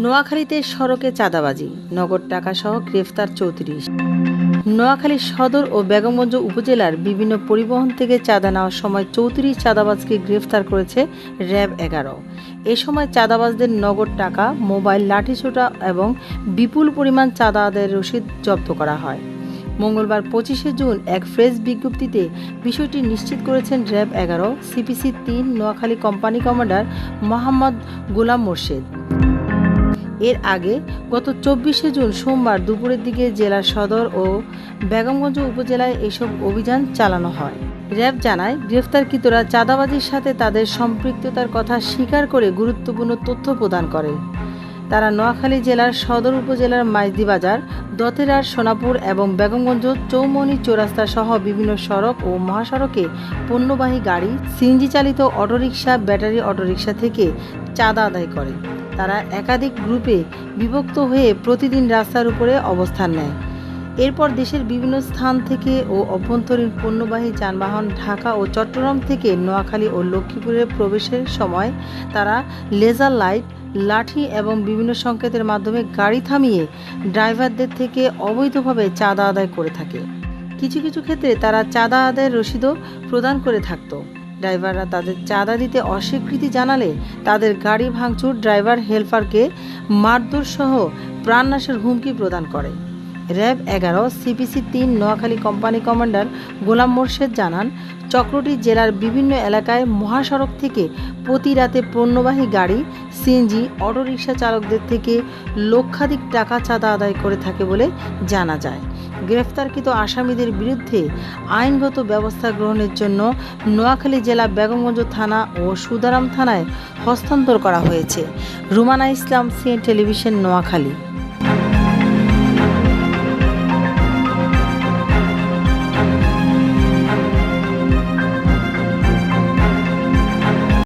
নোয়াখালীতে সড়কে চাঁদাবাজি, নগদ টাকা সহ গ্রেফতার চৌত্রিশ। নোয়াখালী সদর ও বেগমগঞ্জ উপজেলার বিভিন্ন পরিবহন থেকে চাঁদা নেওয়ার সময় চৌত্রিশ চাঁদাবাজকে গ্রেফতার করেছে র্যাব এগারো। এ সময় চাঁদাবাজদের নগদ টাকা, মোবাইল লাঠিসোঁটা এবং বিপুল পরিমাণ চাঁদা আদায়ের রসিদ জব্দ করা হয়। মঙ্গলবার পঁচিশে জুন এক প্রেস বিজ্ঞপ্তিতে বিষয়টি নিশ্চিত করেছেন র্যাব এগারো, সিপিসি তিন, নোয়াখালী কোম্পানি কমান্ডার মোহাম্মদ গোলাম মোর্শেদ। এর আগে গত চব্বিশে জুন সোমবার দুপুরের দিকে জেলা সদর ও বেগমগঞ্জ উপজেলায় এসব অভিযান চালানো হয়। র্যাব জানায়, গ্রেফতারকৃতরা চাঁদাবাজির সাথে তাদের সম্পৃক্ততার কথা স্বীকার করে গুরুত্বপূর্ণ তথ্য প্রদান করে। তারা নোয়াখালী জেলার সদর উপজেলার মাইজদি বাজার, দতেরার সোনাপুর এবং বেগমগঞ্জ চৌমনি চৌরাস্তা সহ বিভিন্ন সড়ক ও মহাসড়কে পণ্যবাহী গাড়ি সিএনজি চালিত অটোরিকশা, ব্যাটারি অটোরিকশা থেকে চাঁদা আদায় করে। তারা একাধিক গ্রুপে বিভক্ত হয়ে প্রতিদিন রাস্তার উপরে অবস্থান নেয়। এরপর দেশের বিভিন্ন স্থান থেকে ও অভ্যন্তরীণ পণ্যবাহী যানবাহন ঢাকা ও চট্টগ্রাম থেকে নোয়াখালী ও লক্ষ্মীপুরে প্রবেশের সময় তারা লেজার লাইট, লাঠি এবং বিভিন্ন সংকেতের মাধ্যমে গাড়ি থামিয়ে ড্রাইভারদের থেকে অবৈধভাবে চাঁদা আদায় করে থাকে। কিছু কিছু ক্ষেত্রে তারা চাঁদা আদায়ের রসিদও প্রদান করে থাকতো। ড্রাইভাররা তাদের চাঁদা দিতে অস্বীকৃতি জানালে তাদের গাড়ি ভাঙচুর, ড্রাইভার, হেলপারকে মারধর সহ প্রাণনাশের হুমকি প্রদান করে। র্যাব এগারো, সিপিসি তিন, নোয়াখালী কোম্পানি কমান্ডার গোলাম মোর্শেদ জানান, চক্রটি জেলার বিভিন্ন এলাকায় মহাসড়ক থেকে প্রতি রাতে পণ্যবাহী গাড়ি, সিএনজি, অটোরিকশা চালকদের থেকে লক্ষাধিক টাকা চাঁদা আদায় করে থাকে বলে জানা যায়। গ্রেফতারকৃত আসামিদের বিরুদ্ধে আইনগত ব্যবস্থা গ্রহণের জন্য নোয়াখালী জেলা বেগমগঞ্জ থানা ও সুদারাম থানায় হস্তান্তর করা হয়েছে। Rumana Islam, CN television, Noakhali.